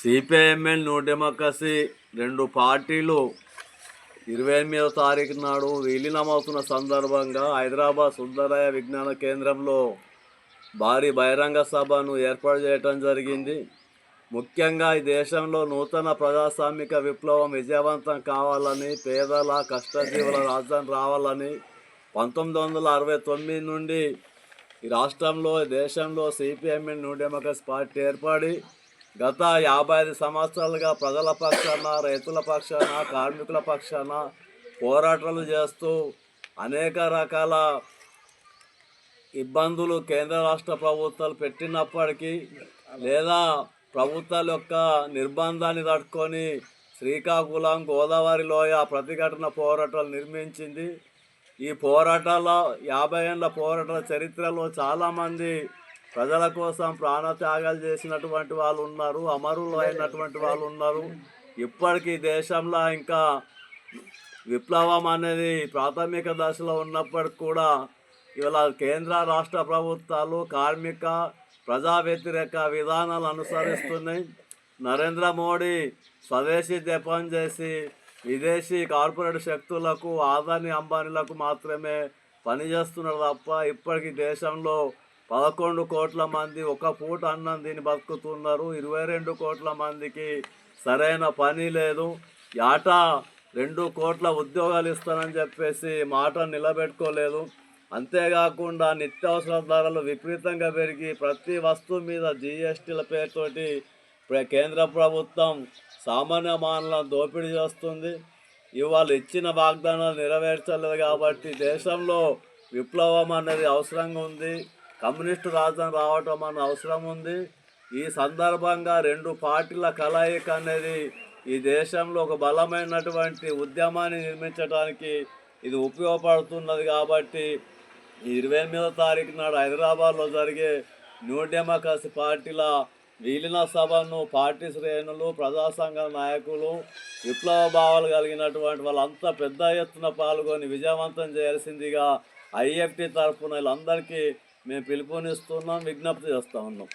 CPIML new democracy రెండు పార్టీలు ఇరవై ఎనిమిదవ తారీఖు నాడు విలీనమవుతున్న సందర్భంగా హైదరాబాద్ సుందరయ విజ్ఞాన కేంద్రంలో భారీ బహిరంగ సభను ఏర్పాటు చేయడం జరిగింది. ముఖ్యంగా ఈ దేశంలో నూతన ప్రజాస్వామిక విప్లవం విజయవంతం కావాలని పేదల కష్టజీవుల రాజధాని రావాలని పంతొమ్మిది వందల అరవై తొమ్మిది నుండి ఈ రాష్ట్రంలో దేశంలో సిపిఎంఎల్ న్యూ డెమోక్రసీ పార్టీ ఏర్పడి గత యాభై ఐదు సంవత్సరాలుగా ప్రజల పక్షాన రైతుల పక్షాన కార్మికుల పక్షాన పోరాటాలు చేస్తూ అనేక రకాల ఇబ్బందులు కేంద్ర రాష్ట్ర ప్రభుత్వాలు పెట్టినప్పటికీ లేదా ప్రభుత్వాల యొక్క నిర్బంధాన్ని తట్టుకొని శ్రీకాకుళం గోదావరి లోయ ప్రతిఘటన పోరాటాలు నిర్మించింది. ఈ పోరాటాల యాభై ఏళ్ళ పోరాటాల చరిత్రలో చాలామంది ప్రజల కోసం ప్రాణత్యాగాలు చేసినటువంటి వాళ్ళు ఉన్నారు అమరులు అయినటువంటి వాళ్ళు ఉన్నారు. ఇప్పటికీ దేశంలో ఇంకా విప్లవం అనేది ప్రాథమిక దశలో ఉన్నప్పటికి కూడా ఇవాళ కేంద్ర రాష్ట్ర ప్రభుత్వాలు కార్మిక ప్రజా వ్యతిరేక విధానాలు అనుసరిస్తున్నాయి. నరేంద్ర మోడీ స్వదేశీ జపం చేసి విదేశీ కార్పొరేట్ శక్తులకు ఆదాని అంబానీలకు మాత్రమే పనిచేస్తున్నారు తప్ప ఇప్పటికీ దేశంలో పదకొండు కోట్ల మంది ఒక పూట అన్నం తిని బతుకుతున్నారు. ఇరవై రెండు కోట్ల మందికి సరైన పని లేదు. ఆట రెండు కోట్ల ఉద్యోగాలు ఇస్తానని చెప్పేసి మాట నిలబెట్టుకోలేదు. అంతేకాకుండా నిత్యావసర ధరలు విపరీతంగా పెరిగి ప్రతి వస్తువు మీద జిఎస్టీల పేరుతోటి కేంద్ర ప్రభుత్వం సామాన్య మానవులను దోపిడీ చేస్తుంది. ఇవాళ ఇచ్చిన వాగ్దానాలు నెరవేర్చలేదు కాబట్టి దేశంలో విప్లవం అనేది అవసరంగా ఉంది. కమ్యూనిస్టు రాజధాని రావటం అన్న అవసరం ఉంది. ఈ సందర్భంగా రెండు పార్టీల కలయిక అనేది ఈ దేశంలో ఒక బలమైనటువంటి ఉద్యమాన్ని నిర్మించడానికి ఇది ఉపయోగపడుతున్నది కాబట్టి ఇరవై ఎనిమిదో తారీఖు నాడు హైదరాబాద్లో జరిగే న్యూ డెమోక్రసీ పార్టీల విలీన సభను పార్టీ శ్రేణులు ప్రజా సంఘ నాయకులు విప్లవ భావాలు కలిగినటువంటి వాళ్ళంతా పెద్ద ఎత్తున పాల్గొని విజయవంతం చేయాల్సిందిగా ఐఎఫ్టీ తరఫున వీళ్ళందరికీ మేము పిలుపునిస్తున్నాం విజ్ఞప్తి చేస్తూ ఉన్నాం.